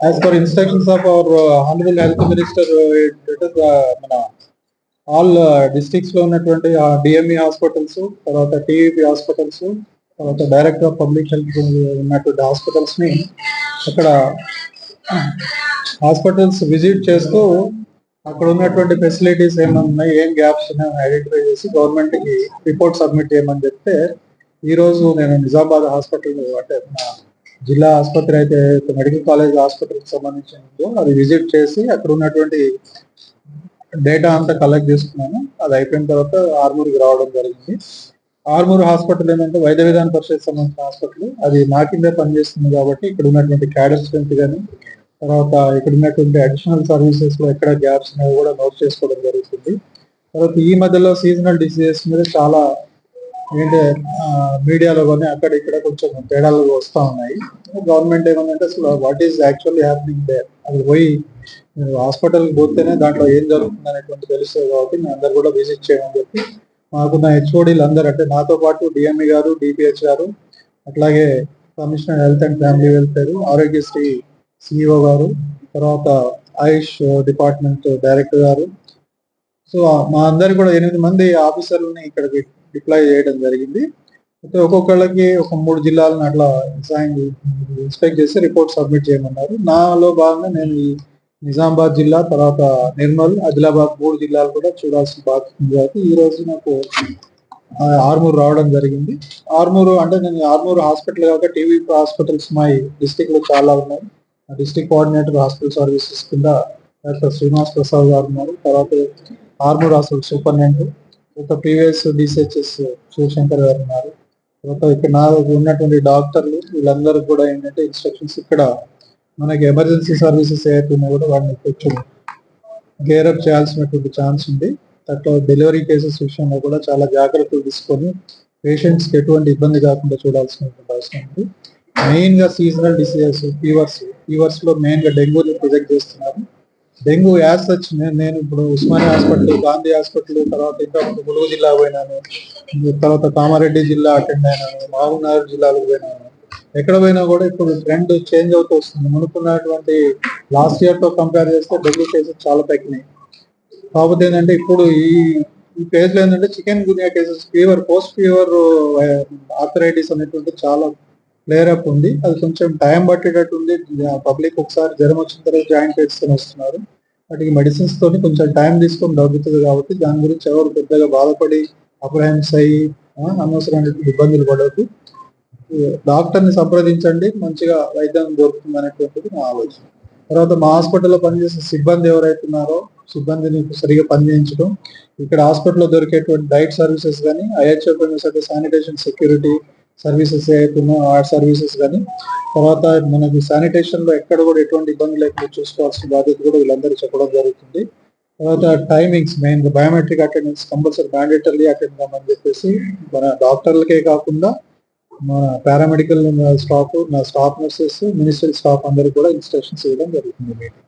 As per instructions of our honourable health minister మన all districts uh, లో ఉన్నటువంటి uh, DME hospitals తర్వాత TVP hospitals తర్వాత director of public health ఉన్నటువంటి హాస్పిటల్స్ని అక్కడ హాస్పిటల్స్ విజిట్ చేస్తూ అక్కడ ఉన్నటువంటి ఫెసిలిటీస్ ఏమైనా ఉన్నాయి ఏం గ్యాప్స్ ఉన్నాయో ఐడెంటిఫై చేసి గవర్నమెంట్కి రిపోర్ట్ సబ్మిట్ చేయమని చెప్తే ఈ రోజు నేను నిజామాబాద్ హాస్పిటల్ అంటే జిల్లా ఆసుపత్రి అయితే మెడికల్ కాలేజ్ ఆసుపత్రికి సంబంధించిందో అది విజిట్ చేసి అక్కడ ఉన్నటువంటి డేటా అంతా కలెక్ట్ చేసుకున్నాను అది అయిపోయిన తర్వాత ఆర్మూర్కి రావడం జరిగింది. ఆర్మూర్ హాస్పిటల్ ఏంటంటే వైద్య విధాన పరిషత్ సంబంధించిన హాస్పిటల్. అది నా కిందే పనిచేస్తుంది కాబట్టి ఇక్కడ ఉన్నటువంటి క్యాడర్ స్ట్రెంత్ కానీ తర్వాత ఇక్కడ ఉన్నటువంటి అడిషనల్ సర్వీసెస్లో ఎక్కడ గ్యాప్స్ ఉన్నాయో కూడా నోట్ చేసుకోవడం జరుగుతుంది. తర్వాత ఈ మధ్యలో సీజనల్ డిసీజెస్ మీద చాలా ఏంటంటే మీడియాలో కానీ అక్కడ ఇక్కడ కొంచెం తేడాలు వస్తూ ఉన్నాయి. గవర్నమెంట్ ఏమందంటే అసలు what is actually happening they అది పోయి హాస్పిటల్కి పోతేనే దాంట్లో ఏం జరుగుతుంది అనేటువంటి తెలుస్తుంది కాబట్టి మేము అందరు కూడా విజిట్ చేయమని చెప్పి మాకున్న హెచ్ఓడీలు అందరూ అంటే నాతో పాటు డిఎంఈ గారు డిపిహెచ్ గారు అట్లాగే commissioner health and family welfare Aarogyasri CEO గారు తర్వాత ఆయుష్ డిపార్ట్మెంట్ డైరెక్టర్ గారు సో మా అందరు కూడా ఎనిమిది మంది ఆఫీసర్లని ఇక్కడ డిప్లాయ్ చేయడం జరిగింది. అయితే ఒక్కొక్కళ్ళకి ఒక మూడు జిల్లాలను అట్లా ఇన్స్పెక్ట్ చేసి రిపోర్ట్ సబ్మిట్ చేయమన్నారు. నాలో భాగంగా నేను ఈ నిజామాబాద్ జిల్లా తర్వాత నిర్మల్ ఆదిలాబాద్ మూడు జిల్లాలు కూడా చూడాల్సిన బాధ్యత కాబట్టి ఈ రోజు నాకు ఆ, ఆర్మూర్ రావడం జరిగింది. ఆర్మూరు అంటే నేను ఆర్మూరు హాస్పిటల్ కాక టీవీ హాస్పిటల్స్ మా డిస్టిక్లో చాలా ఉన్నాయి. డిస్ట్రిక్ట్ కోఆర్డినేటర్ హాస్పిటల్ సర్వీసెస్ కింద డాక్టర్ శ్రీనివాస్ ప్రసాద్ గారు ఉన్నారు. తర్వాత ఆర్మూర్ హాస్పిటల్ సూపరింటెండెంట్ తర్వాత ప్రీవియస్ డిసిహెచ్ఎస్ శివశంకర్ గారు ఉన్నారు. తర్వాత ఇక్కడ నా ఉన్నటువంటి డాక్టర్లు వీళ్ళందరూ కూడా ఏంటంటే ఇన్స్ట్రక్షన్స్ ఇక్కడ మనకి ఎమర్జెన్సీ సర్వీసెస్ ఏవైతే కూడా వాడిని కొంచెం గేరప్ చేయాల్సినటువంటి ఛాన్స్ ఉంది. దాంట్లో డెలివరీ కేసెస్ విషయంలో కూడా చాలా జాగ్రత్తలు తీసుకొని పేషెంట్స్కి ఎటువంటి ఇబ్బంది కాకుండా చూడాల్సినటువంటి అవసరం ఉంది. మెయిన్గా సీజనల్ డిసీజెస్ ఫీవర్స్ ఫీవర్స్లో మెయిన్గా డెంగ్యూని ప్రొజెక్ట్ చేస్తున్నారు. డెంగ్యూ యాజ్ సచ్ నేను నేను ఇప్పుడు ఉస్మానియా హాస్పిటల్ గాంధీ హాస్పిటల్ తర్వాత ఇంకా ములుగు జిల్లా పోయినాను. తర్వాత కామారెడ్డి జిల్లా అటెండ్ అయినాను. మహబూబ్నగర్ జిల్లాలకు పోయినాను. ఎక్కడ పోయినా కూడా ఇప్పుడు ట్రెండ్ చేంజ్ అవుతూ వస్తుంది. మునుకున్నటువంటి లాస్ట్ ఇయర్తో కంపేర్ చేస్తే డెంగ్యూ కేసెస్ చాలా తగ్గినాయి. కాకపోతే ఏంటంటే ఇప్పుడు ఈ ఈ ఫేజ్లో ఏంటంటే chikungunya cases fever post fever arthritis అనేటువంటి చాలా క్లియర్ అప్ ఉంది. అది కొంచెం టైం పట్టేటట్టు ఉంది. పబ్లిక్ ఒకసారి జ్వరం వచ్చిన తర్వాత జాయింట్ చేసుకొని వస్తున్నారు. వాటికి మెడిసిన్స్ తోని కొంచెం టైం తీసుకొని తగ్గుతుంది కాబట్టి దాని గురించి ఎవరు పెద్దగా బాధపడి అప్రహెన్స్ అయ్యి ఆ, అనవసరమైన ఇబ్బందులు పడవద్దు డాక్టర్ని సంప్రదించండి. మంచిగా వైద్యం దొరుకుతుంది అనేటువంటిది నా ఆలోచన. తర్వాత మా హాస్పిటల్లో పనిచేసే సిబ్బంది ఎవరైతే ఉన్నారో సిబ్బందిని సరిగా పనిచేయించడం. ఇక్కడ హాస్పిటల్లో దొరికేటువంటి డైట్ సర్వీసెస్ కానీ ఐహెచ్ఓ శానిటేషన్ సెక్యూరిటీ సర్వీసెస్ ఏవైతే ఆర్ట్ ఆ సర్వీసెస్ కానీ. తర్వాత మనకి శానిటేషన్లో ఎక్కడ కూడా ఎటువంటి ఇబ్బంది లేకుండా చూసుకోవాల్సిన బాధ్యత కూడా వీళ్ళందరూ చెప్పడం జరుగుతుంది. తర్వాత timings main biometric attendance compulsory mandatory attend కామని చెప్పేసి మన డాక్టర్లకే కాకుండా మన పారామెడికల్ స్టాఫ్ నా స్టాఫ్ నర్సెస్ మినిస్ట్రల్ స్టాఫ్ అందరికి కూడా ఇన్స్ట్రక్షన్స్ ఇవ్వడం జరుగుతుంది మీటింగ్.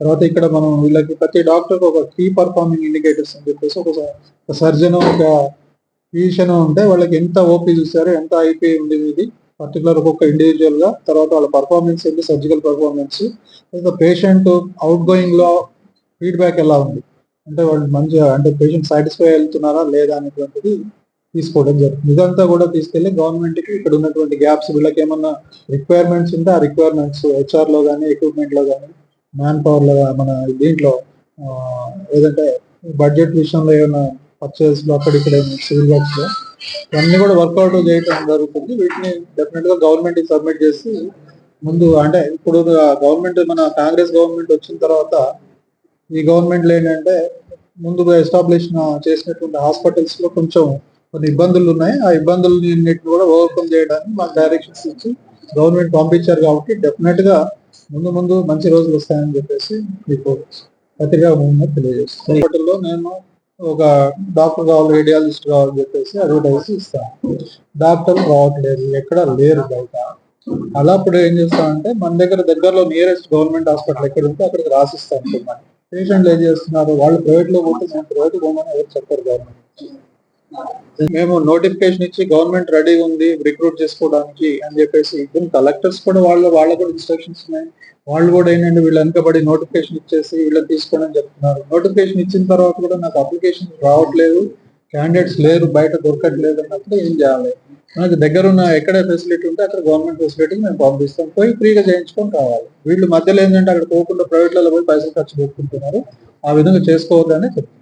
తర్వాత ఇక్కడ మనం వీళ్ళకి ప్రతి డాక్టర్ ఒక కీ పర్ఫార్మింగ్ ఇండికేటర్స్ అని చెప్పేసి ఒక సర్జన్ ఒక ఫిజిషియన్ ఉంటే వాళ్ళకి ఎంత ఓపీ చూసారో ఎంత ఐపీ ఉంది ఇది పర్టికులర్ ఒక్కొక్క ఇండివిజువల్గా తర్వాత వాళ్ళ పర్ఫార్మెన్స్ ఏంటి సర్జికల్ పర్ఫార్మెన్స్ తర్వాత పేషెంట్ అవుట్ గోయింగ్లో ఫీడ్బ్యాక్ ఎలా ఉంది? అంటే వాళ్ళు మంచిగా అంటే పేషెంట్ సాటిస్ఫై వెళ్తున్నారా లేదా అనేటువంటిది తీసుకోవడం జరుగుతుంది. ఇదంతా కూడా తీసుకెళ్ళి గవర్నమెంట్కి ఇక్కడ ఉన్నటువంటి గ్యాప్స్ వీళ్ళకి ఏమన్నా రిక్వైర్మెంట్స్ ఉంటే ఆ రిక్వైర్మెంట్స్ హెచ్ఆర్లో కానీ ఎక్విప్మెంట్లో కానీ మ్యాన్ పవర్లో మన దీంట్లో ఏదంటే బడ్జెట్ విషయంలో ఏమైనా పర్చేస్లో అక్కడ ఇక్కడ సివిల్ వర్క్స్లో. ఇవన్నీ కూడా వర్కౌట్ చేయడం జరుగుతుంది. వీటిని డెఫినెట్గా గవర్నమెంట్కి సబ్మిట్ చేసి ముందు అంటే ఇప్పుడు గవర్నమెంట్ మన కాంగ్రెస్ గవర్నమెంట్ వచ్చిన తర్వాత ఈ గవర్నమెంట్లో ఏంటంటే ముందుగా ఎస్టాబ్లిష్ చేసినటువంటి హాస్పిటల్స్లో కొంచెం కొన్ని ఇబ్బందులు ఉన్నాయి. ఆ ఇబ్బందులన్నింటిని కూడా ఓవర్కమ్ చేయడానికి మాకు డైరెక్షన్స్ ఇచ్చి గవర్నమెంట్ పంపించారు కాబట్టి డెఫినెట్గా ముందు ముందు మంచి రోజులు వస్తాయని చెప్పేసి మీకు పత్రికా తెలియజేస్తాను హాస్పిటల్లో నేను ఒక డాక్టర్ కావాలి రేడియాలజిస్ట్ కావాలని చెప్పేసి అడ్వర్టైజ్ ఇస్తాను డాక్టర్లు రావట్లేదు ఎక్కడ లేరు బయట. అలా అప్పుడు ఏం చేస్తామంటే మన దగ్గర దగ్గరలో నియరెస్ట్ గవర్నమెంట్ హాస్పిటల్ ఎక్కడ ఉంటే అక్కడికి రాసిస్తాం పేషెంట్లు ఏం చేస్తున్నారు? వాళ్ళు ప్రైవేట్లో పోతే మేము ప్రైవేట్ పోమని ఎవరు చెప్పారు గవర్నమెంట్ మేము నోటిఫికేషన్ ఇచ్చి గవర్నమెంట్ రెడీ ఉంది రిక్రూట్ చేసుకోవడానికి అని చెప్పేసి ఇప్పుడు కలెక్టర్స్ కూడా వాళ్ళు వాళ్ళ కూడా ఇన్స్ట్రక్షన్స్ ఉన్నాయి. వాళ్ళు కూడా ఏంటంటే వీళ్ళు వెనకబడి నోటిఫికేషన్ ఇచ్చేసి వీళ్ళని తీసుకోండి అని చెప్తున్నారు. నోటిఫికేషన్ ఇచ్చిన తర్వాత కూడా నాకు అప్లికేషన్ రావట్లేదు. క్యాండిడేట్స్ లేరు బయట దొరకట్లేదు అన్నప్పుడు ఏం చేయాలి? మనకి దగ్గర ఉన్న ఎక్కడ ఫెసిలిటీ ఉంటే అక్కడ గవర్నమెంట్ ఫెసిలిటీ మేము పంపిస్తాం. పోయి ఫ్రీగా చేయించుకొని రావాలి. వీళ్ళు మధ్యలో ఏంటంటే అక్కడ పోకుండా ప్రైవేట్లలో పోయి పైసలు ఖర్చు పెట్టుకుంటున్నారు. ఆ విధంగా చేసుకోవద్దని చెప్తున్నారు.